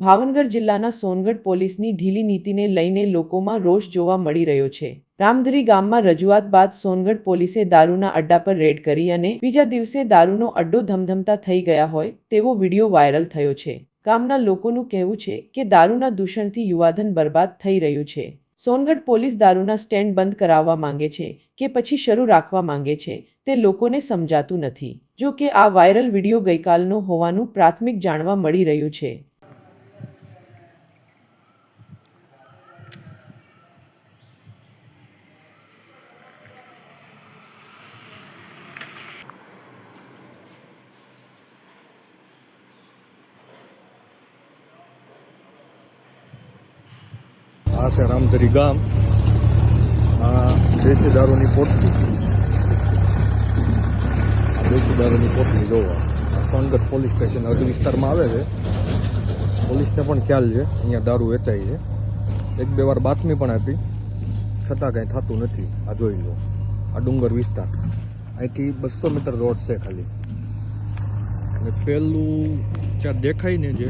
ભાવનગર જિલ્લાના સોનગઢ પોલીસની ઢીલી નીતિને લઈને લોકોમાં રોષ જોવા મળી રહ્યો છે. રામધરી ગામમાં રજૂઆત બાદ સોનગઢ પોલીસે દારૂના અડ્ડા પર રેડ કરી અને બીજા દિવસે દારૂનો અડ્ડો ધમધમતા થઈ ગયા હોય તેવો વીડિયો વાયરલ થયો છે. ગામના લોકોનું કહેવું છે કે દારૂના દૂષણથી યુવાધન બરબાદ થઈ રહ્યું છે. સોનગઢ પોલીસ દારૂના સ્ટેન્ડ બંધ કરાવવા માંગે છે કે પછી શરૂ રાખવા માંગે છે તે લોકોને સમજાતું નથી. જો કે આ વાયરલ વીડિયો ગઈકાલનો હોવાનું પ્રાથમિક જાણવા મળી રહ્યું છે. આ છે રામધરી ગામ, આ દેશી દારૂની પોટલી. આ દેશી દારૂની પોટલી જોવા. આ સોનગઢ પોલીસ સ્ટેશન હજુ વિસ્તારમાં આવે છે. પોલીસને પણ ખ્યાલ છે, અહીંયા દારૂ વેચાય છે. એક બે વાર બાતમી પણ આપી. છતાં કાંઈ થતું નથી, આ જોઈ લો. આ ડુંગર વિસ્તાર. અહીંથી બસો મીટર રોડ છે ખાલી. અને પેલું ત્યાં દેખાય ને જે